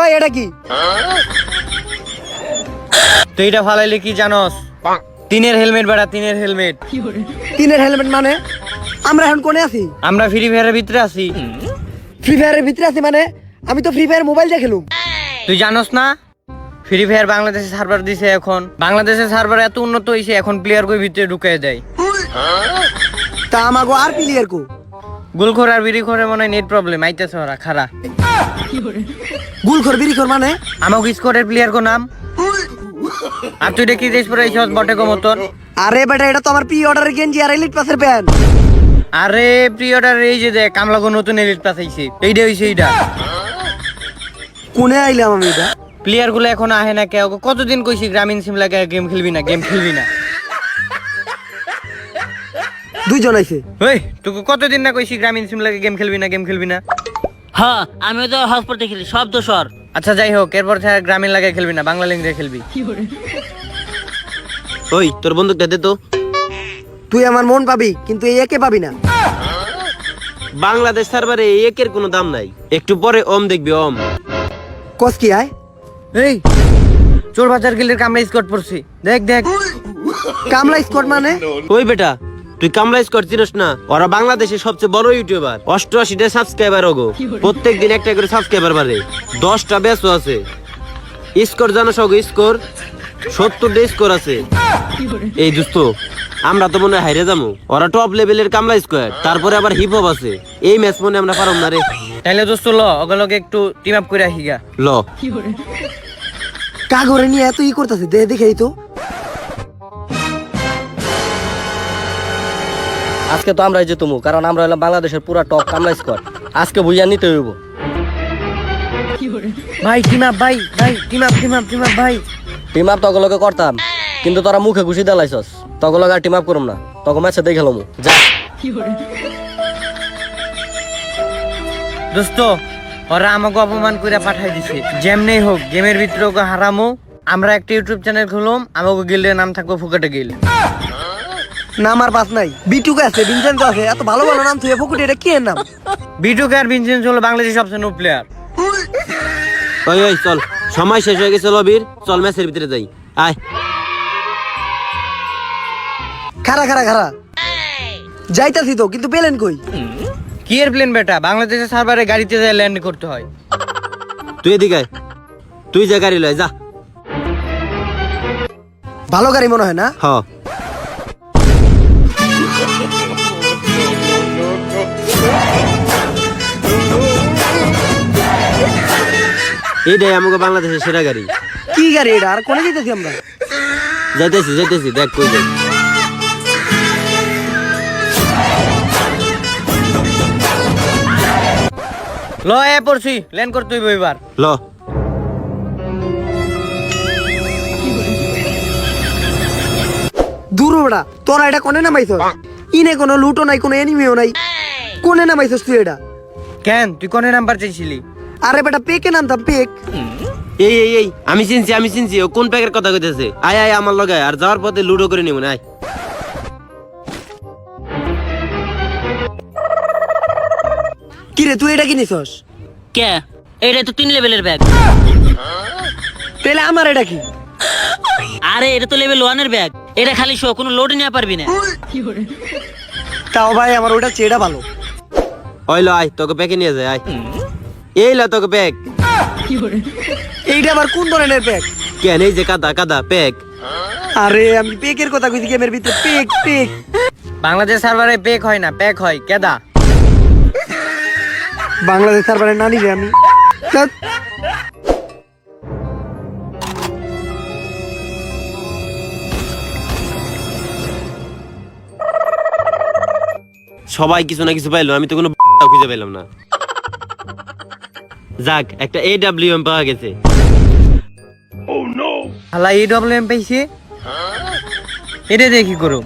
ওই এটা কি? তুই এটা ফালাইলে কি জানোস? তিনের হেলমেট বেড়া তিনের হেলমেট। তিনের হেলমেট মানে? আমরা এখন কোনে আছি? আমরা ফ্রি ফায়ারের ভিতরে আছি। ফ্রি ফায়ারের ভিতরে আছি মানে? আমি তো ফ্রি ফায়ার মোবাইল দিয়ে খেলুম তুই জানোস না? ফ্রি ফায়ার বাংলাদেশে সার্ভার দিছে এখন। বাংলাদেশের সার্ভার এত উন্নত হয়েছে এখন প্লেয়ার কই ভিতরে ঢুকাই দেয়। তা আমাগো আর প্লেয়ার কো? গুলখোর আর বিড়িখোরের মনে হয় নেট প্রবলেম আইতেছে ওরা খারা গুলখর বিরিখর মানে? আমাকে স্কোরের প্লেয়ার কো নাম। আর তুই দেখি দেশ পরে এইসব বটে কো মতন। আরে বেটা এটা তো আমার প্রি অর্ডারের গেঞ্জি আর এলিট পাসের প্যান্ট। আরে প্রিয়টার এই যে দেখ কামলাগো নতুন এলিট পাস আইছে। এইটা হইছে এইটা কোনে আইলাম আমি এটা? প্লেয়ারগুলো এখন আহে না কেউ। কতদিন কইছি গ্রামীণ সিম লাগে গেম খেলবি না গেম খেলবি না। দুইজন আইছে। ওই তোকে কতদিন না কইছি গ্রামীণ সিম লাগে গেম খেলবি না গেম খেলবি না। হ্যাঁ আমিও তো হসপিটালে খেলি সব দোষর আচ্ছা যাই হোক এরপর থেকে আর গ্রামীণ লাগে খেলবি না বাংলা লিঙ্গে খেলবি। ওই তোর বন্দুকটা দে তো। তুই আমার মন পাবি কিন্তু এই একে পাবি না। বাংলাদেশ সার্ভারে এই একের কোনো দাম নাই। একটু পরে ওম দেখবি ওম। কস কি আয়। এই চোর বাজার গিলের কামরা স্কট পড়ছি দেখ দেখ। কামলা স্কট মানে? ওই বেটা তুই কামলা স্কট চিনস না। ওরা বাংলাদেশের সবচেয়ে বড় ইউটিউবার। অষ্টআশিটা সাবস্ক্রাইবার ওগো। প্রত্যেক দিন একটা করে সাবস্ক্রাইবার বাড়ে। দশটা ব্যাচও আছে। স্কোর জানো সগো স্কোর সত্তরটা স্কোর আছে। এই দোস্ত আমরা তো মনে হয় হাইরে যাব। ওরা টপ লেভেলের কামলা স্কোয়ার তারপরে আবার হিপ হপ আছে। এই ম্যাচ মনে আমরা পারব না রে। তাইলে দোস্ত ল ওগুলোকে একটু টিম আপ করে আসি গা। ল। কাগরে নিয়ে এত ই করতেছে দে দেখেই তো। আজকে তো আমরাই যেতুমু কারণ আমরা হলাম বাংলাদেশের পুরা টপ কামলা স্কোয়াড আজকে বুঝিয়া নিতে হইব। ভাই টিম আপ ভাই ভাই team up team up team up ভাই। টিম আপ তগলকে করতাম কিন্তু তোরা মুখে ঘুষি দেলাইছস। তগলক আর টিম আপ করুম না। তখন ম্যাচে যা। দোস্ত ওরা আমাকে অপমান করে পাঠাই দিছে। যেমনি হোক গেমের ভিতরে ওকে হারামো। আমরা একটা ইউটিউব চ্যানেল খুললাম আমাকে গিল্ডের নাম থাকব ফুকাটে গিল নাম আর পাস নাই। বিটুক আছে ভিনসেন্ট আছে এত ভালো ভালো নাম তুই ফুকুটি এটা কি এর নাম? বিটুকে আর ভিনসেন্স হলো বাংলাদেশের সবচেয়ে নো প্লেয়ার ওই ওই চল সময় শেষ হয়ে গেছে লবির চল ম্যাচের ভিতরে যাই আয়। খারা খারা খারা যাইতাছি তো কিন্তু পেলেন কই? কি এর প্লেন বেটা? বাংলাদেশের সার্ভারে গাড়িতে যায় ল্যান্ড করতে হয়। তুই এদিকে আয়। তুই যা গাড়ি লয় যা। ভালো গাড়ি মনে হয় না? হ। এইটাই আমাকে বাংলাদেশের সেরা গাড়ি। কি গাড়ি এটা? আর কোনে যেতেছি আমরা? যাইতেছি যাইতেছি দেখ কই যাই। ল এ পড়ছি ল্যান্ড করতে হইব এবার। ল। দূর ওটা তোরা এটা কোনে নামাইছ? ইনে কোনো লুটো নাই কোনো এনিমিও নাই। কোনে নামাইছস তুই এটা? কেন? তুই কোনে নাম্বার চাইছিলি? আরে বেটা পেকে নামতাম পেক। এই এই এই আমি চিনছি আমি চিনছি ও কোন প্যাকের কথা কইতেছে? আয় আয় আমার লগে আয়, আর যাওয়ার পথে লুডো করে নিব না আয়। কি রে তুই এটা কিনিছস? কে? এটা তো তিন লেভেলের ব্যাগ তাহলে আমার এটা কি? আরে এটা তো লেভেল ওয়ানের ব্যাগ এটা খালি শো কোনো লোড নিয়ে পারবি না। তাও ভাই আমার ওটা চেয়েটা ভালো। ওই ল আয় তোকে প্যাকে নিয়ে যায় আয়। এই ল তোকে প্যাক এইটা আবার কোন ধরনের প্যাক কেন এই যে কাদা কাদা প্যাক আরে আমি পেকের কথা কইছি গেমের ভিতরে পেক পেক বাংলাদেশ সার্ভারে পেক হয় না প্যাক হয় কেদা? বাংলাদেশ সার্ভারে না নিবে আমি সবাই কিছু না কিছু পাইলো আমি তো কোনো খুঁজে পেলাম না। যাক একটা এ ডাব্লিউ এম পাওয়া গেছে। হালা এই ডব্লিউ এম পাইছি? এটা দিয়ে কি করো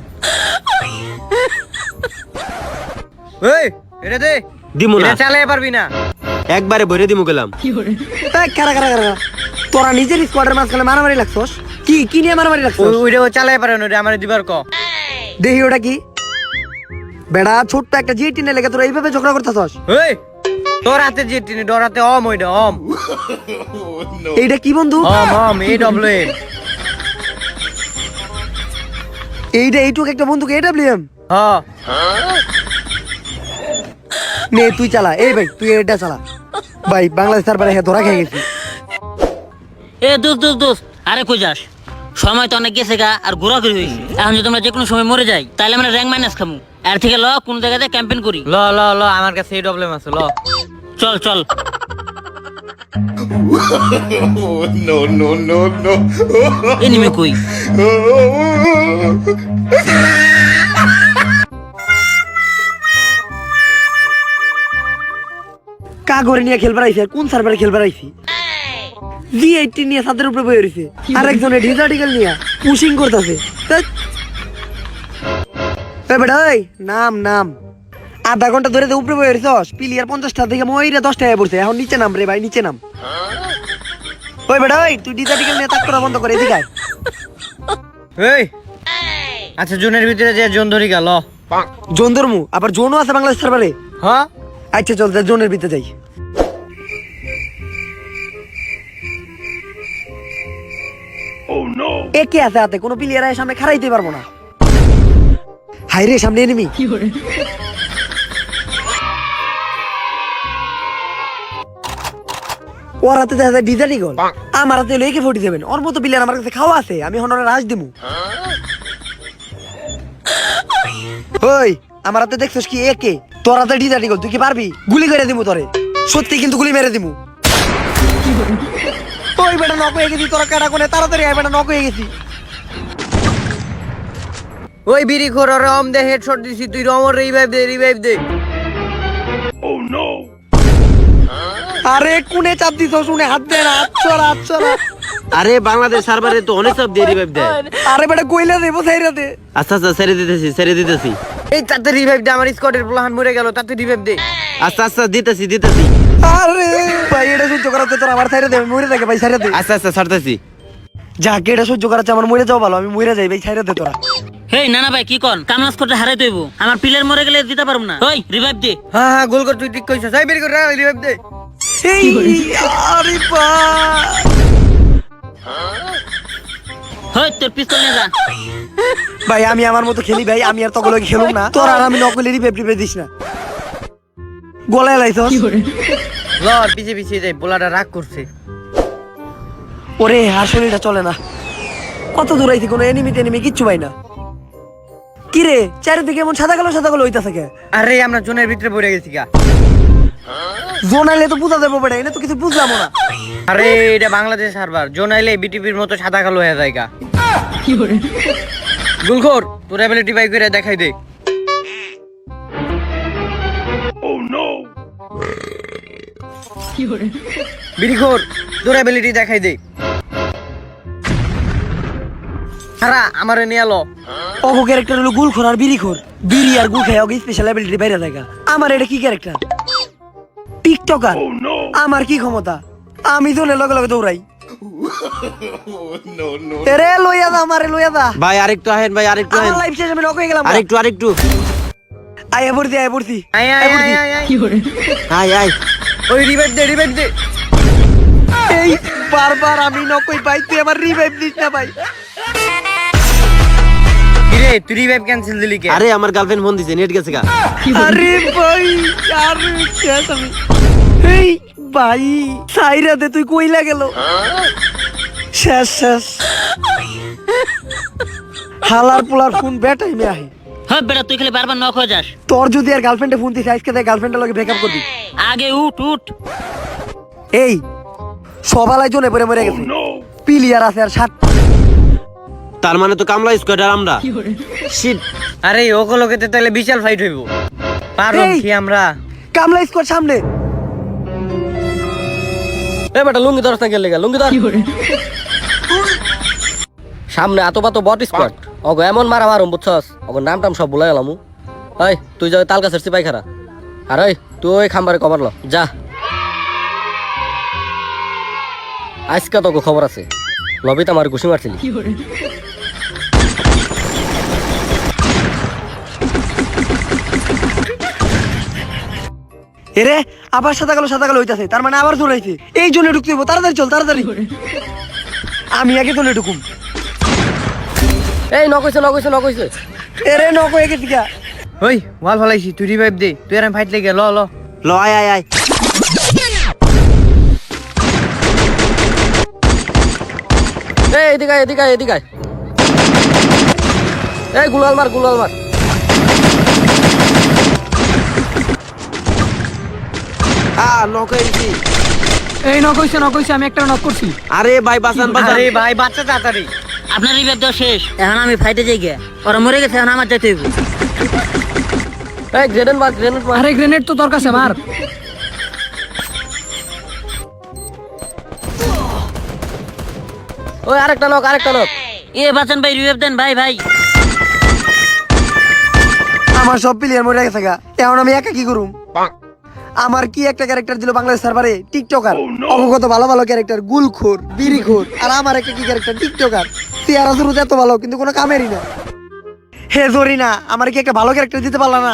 ওই এটা দে। দিমু না। চালাই পারবি না। একবারে ভরে দিমু গেলাম। খারা। তোরা নিজের স্কোয়াডের মাঝখানে মারামারি লাগছস? কি কি নিয়ে মারামারি লাগছস? ওই- ওইটা চালাই পারে না ওটা আমার দিবার ক। দেখি ওটা কি? বেড়া ছোট্ট একটা জিটি নে লেগে তোরা এইভাবে ঝগড়া করতেছস? ওই তোর হাতে যে টিনি ডরাতে অম ওইটা অম। এইটা কি বন্ধু? অম অম এ ডব্লিউ এম এইটা এইটুক একটা বন্ধুকে এডাব্লিউএম হ্যাঁ। নে তুই চালা এই ভাই তুই এটা চালা। ভাই বাংলাদেশ তারপরে হ্যাঁ ধরা খেয়ে গেছি। এ দোস্ত দোস্ত দোস্ত আরে কই যাস? সময় তো অনেক গেছে গা আর ঘোরাঘুরি হয়েছে। এখন যদি তোমরা যে কোনো সময় মরে যাই তাহলে আমরা র্যাঙ্ক মাইনাস খামু। আর থেকে ল কোন জায়গাতে ক্যাম্পেইন করি? ল ল ল আমার কাছে এই এম আছে ল। চল চল। No, no, no, no. Enemy কই? কাগরে নিয়ে খেলবার আইছি আর কোন সার্ভারে খেলবার আইছি? জি এইটি নিয়ে ছাদের উপরে বয়ে রয়েছে আর একজনে ডিজার্টিক্যাল নিয়ে পুশিং করতেছে। বেটা নাম নাম। আধা ঘণ্টা ধরে উপরে বয়ে রয়েছস পিলিয়ার পঞ্চাশটা থেকে ময়রা দশটা হয়ে পড়ছে। এখন নিচে নাম রে ভাই নিচে নাম। ওই বেটা ওই তুই ডিজার্টিক্যাল নিয়ে তাক করা বন্ধ করে এদিকে। এই আচ্ছা জুনের ভিতরে যে জোন ধরি গেল জোন ধর্মু? আবার জোনও আছে বাংলাদেশ সার্ভারে হ্যাঁ? আচ্ছা চল জোনের ভিতরে যাই। একে আছে হাতে? কোনো প্লেয়ার সামনে খারাইতে পারব না। হাই রে সামনে এনিমি ওর হাতে দেখা যায় ডিজাইন গল। আমার হাতে লেকে ফোর্টি সেভেন ওর মতো প্লেয়ার আমার কাছে খাওয়া আছে আমি ওরা রাজ দিমু। ওই আমার হাতে দেখছস কি একে? তোর হাতে ডিজাইন গল তুই কি পারবি? গুলি করে দিমু তোরে। সত্যি কিন্তু গুলি মেরে দিমু। ওই বেটা নক হয়ে গেছি তোরা কাটা কোনে তাড়াতাড়ি আয় বেটা নক হয়ে গেছি। ওই বিড়ি খোর ওরে অম দে হেডশট দিছি তুই রমর রিভাইভ দে রিভাইভ দে। ও নো আরে কোনে চাপ দিছ শুনে হাত দে না হাত ছড়া হাত আরে বাংলাদেশ সার্ভারে তো অনেক সব দিয়ে রিভাইভ দেয়। আরে বেটা কইলা দেবো সাইরা দে। আচ্ছা আচ্ছা ছেড়ে দিতেছি ছেড়ে দিতেছি। এই তাতে রিভাইভ দে আমার স্কোয়াডের প্লান মরে গেল তাতে রিভাইভ দে। আচ্ছা আচ্ছা দিতেছি দিতেছি। আরে ভাই এটা সহ্য করাতে তোর আমার সাইরা দে মরে থাকে ভাই সাইরা দে। আচ্ছা আচ্ছা ছাড়তেছি। যাকে এটা সহ্য করাচ্ছে আমার মরে যাও ভালো আমি মরে যাই ভাই সাইরা দে তোরা। হেই না না ভাই কি কন? কামলাস করতে হারাই তৈব। আমার প্লেয়ার মরে গেলে দিতে পারব না। ওই রিভাইভ দে। হ্যাঁ হ্যাঁ গোল কর তুই ঠিক কইছিস। এই বের কর রিভাইভ দে। এই আরে ভাই হই তোর পিস্তল নিয়ে যা। ভাই আমি আমার মতো খেলি ভাই আমি আর তখন খেলুম না। তোর আর আমি নকলি রিপে রিপে দিস না। গলায় লাইছস? ল আর পিছে পিছে যাই পোলাটা রাগ করছে। ওরে আর শরীরটা চলে না। কত দূর আইছি কোনো এনিমি টেনিমি কিচ্ছু পাই না। কিরে? চারিদিকে এমন সাদা কালো সাদা কালো হইতা থাকে আরে আমরা জোনের ভিতরে পড়ে গেছি গা। জোন আইলে তো বুঝা দেবো বেটা এটা তো কিছু বুঝলাম না। আরে এটা বাংলাদেশ সার্ভার জোন আইলে বিটিপির মতো সাদা কালো হয়ে যায় গা। গুলখোর তোর অ্যাবিলিটি বাই করে দেখাই দে। বিড়িখোর তোর অ্যাবিলিটি দেখাই দে। সারা আমারে নিয়ে এলো অগো ক্যারেক্টার হলো গুল খোর আর বিড়ি খোর বিড়ি আর গুল অগে স্পেশাল অ্যাবিলিটি বাইরে থাকা। আমার এটা কি ক্যারেক্টার টিকটকার আমার কি ক্ষমতা? আমি তো লগে লগে দৌড়াই. এরে লইয়া দা আমারে লইয়া দা। ভাই আরেকটু আহেন ভাই আরেকটু আমার আহেন। লাইফ শেষ আমি নক হয়ে গেলাম আরেকটু আরেকটু। আয়া পড়ছি আয়া পড়ছি আয় আয় আয় আয় আয় আয়। আয় ওই রিভাইভ দে রিভাইভ দে। এই বারবার আমি নকই পাই তুই আমার রিভাইভ দিস না ভাই। কিরে তুই রিভাইভ ক্যান্সেল দিলি কে? আরে আমার গার্লফ্রেন্ড ফোন দিছে নেট গেছে গা। আরে ভাই আর শেষ আমি। এই ভাই সাইরা দে তুই কইলা গেল। শেষ শেষ। হালার পোলার ফোন বেটাই মে আহে। হ্যাঁ বেটা তুই খালি বারবার নক হয়ে যাস। তোর যদি আর গার্লফ্রেন্ডে ফোন দিস আজকে গার্লফ্রেন্ডের লগে ব্রেকআপ করবি। আগে উঠ উঠ। এই সবালাই জনে পরে মরে গেছে। পিলিয়ার আছে আর সাত তার মানে তো কামলা স্কোয়াড আর আমরা শিট আরে ওগুলোকে তাহলে বিশাল ফাইট হইব। পারো কি আমরা? কামলা স্কোয়াড সামনে। এ বেটা লুঙ্গি ধরস না গেলে লুঙ্গি ধর। সামনে এত পাতো বট স্কোয়াড। অগো এমন মারা মারুম বুঝছস? অগো নাম টাম সব ভুলাই গেলাম এই তুই যা তাল গাছের সিপাই খারা। আর ওই তুই ওই খাম্বারে কভার ল। যা। আজকে তোকে খবর আছে। লবিতে আমার ঘুষি মারছিলি। এরে আবার সাদা কালো সাদা কালো হইতাছে। তার মানে আবার চলাইছে এই জন্য ঢুকতে হইবো। তাড়াতাড়ি চল তাড়াতাড়ি। আমি আগে চলে ঢুকুম। এই নকইছে নকইছে নকইছে এরে নক হয়ে গেছি গা ওই ওয়াল ফলাইছি তুই রিভাইভ দে। তুই আর ফাইট লেগে ল ল। ল আয় আয় আয়। এদিকে এদিকে এদিকে এই গুলাল মার গুলাল মার। নক হয়েছি। এই নক হইছে নক হইছে আমি একটা নক করছি। আরে ভাই বাঁচান বাঁচান। আরে ভাই বাচ্চা তাড়াতাড়ি। আপনার রিভাইভ দেওয়া শেষ। এখন আমি ফাইটে যাই গিয়া। ওরা মরে গেছে এখন আমার যেতে হইব। এই গ্রেনেড মার গ্রেনেড মার। আরে গ্রেনেড তো তোর কাছে মার। ওই আরেকটা নক আরেকটা নক এ বাঁচান ভাই রিভাইভ দেন ভাই ভাই। আমার সব প্লেয়ার মরে গেছে গা। এখন আমি একা কি করুম? আমার কি একটা ক্যারেক্টার দিল বাংলাদেশ সার্ভারে টিকটকার অবগত ভালো ভালো ক্যারেক্টার গুলখোর বিড়িখোর। আর আমার একটা কি ক্যারেক্টার টিকটকার চেয়ারা শুরু এত ভালো কিন্তু কোনো কামেরই না। হে জরি না আমার কি একটা ভালো ক্যারেক্টার দিতে পারলা না?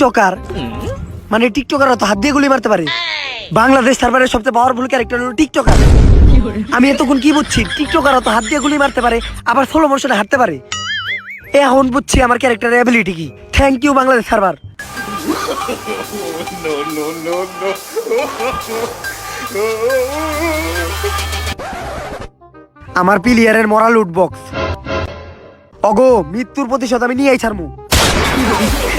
টিকটকার। মানে টিকটকার তো হাত দিয়ে গুলি মারতে পারে। বাংলাদেশ সার্ভারের সবচেয়ে পাওয়ারফুল ক্যারেক্টার হলো টিকটকার। আমি এতক্ষণ কি বুঝছি? টিকটকার তো হাত দিয়ে গুলি মারতে পারে আবার স্লো মোশনে হাঁটতে পারে। এখন বুঝছি আমার ক্যারেক্টারের অ্যাবিলিটি কি। Thank you Bangladesh server. আমার প্লেয়ারের মরা লুট বক্স অগো মৃত্যুর প্রতিশোধ আমি নিয়েই ছাড়মু।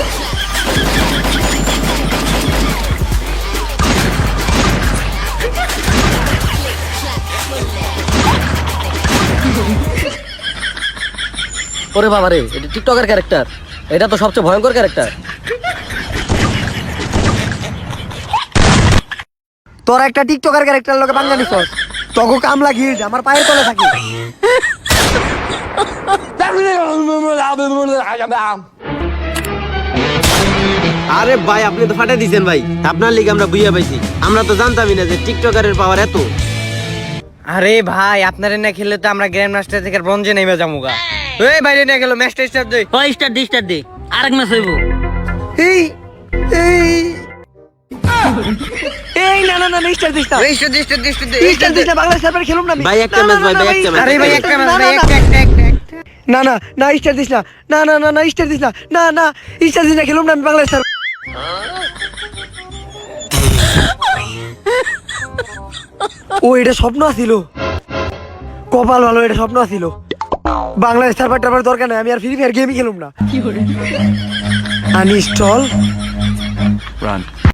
ওরে বাবা রে এটা টিকটকের ক্যারেক্টার এটা তো সবচেয়ে ভয়ঙ্কর ক্যারেক্টার তোর একটা টিকটকার ক্যারেক্টার লোকে বাংলা নিছস তগো কাম লাগিয়ে আমার পায়ের তলে থাকে। আরে ভাই আপনি তো ফাটাই দিছেন ভাই। আপনার লিগে আমরা বুঝিয়া পাইছি। আমরা তো জানতামই না যে টিকটকারের পাওয়ার এত। আরে ভাই আপনারে না খেললে তো আমরা গ্র্যান্ড মাস্টার থেকে ব্রঞ্জে নেমে যামুগা। এই বাইরে নিয়ে গেল ম্যাচটা স্টার্ট দে ওই স্টার দি স্টার দি আরেক ম্যাচ হইব এই এই এই না না না না স্টার স্টার দে স্টার দে স্টার দে স্টার না বাংলাদেশ সার্ভার খেলুম না ভাই, একটা না, না, match, না, ভাই, ভাই, একটা match। আরে ভাই একটা ম্যাচ ভাই একটা একটা একটা একটা। না না না স্টার দিস না না না না না স্টার দিস না না না স্টার দিস না খেলুম না আমি বাংলাদেশ সার্ভার ও এটা স্বপ্ন আছিল কপাল ভালো এটা স্বপ্ন আছিল বাংলাদেশ সার্ভার টার্ভার দরকার নাই আমি আর ফ্রি ফায়ার গেমই খেলুম না। Uninstall Run.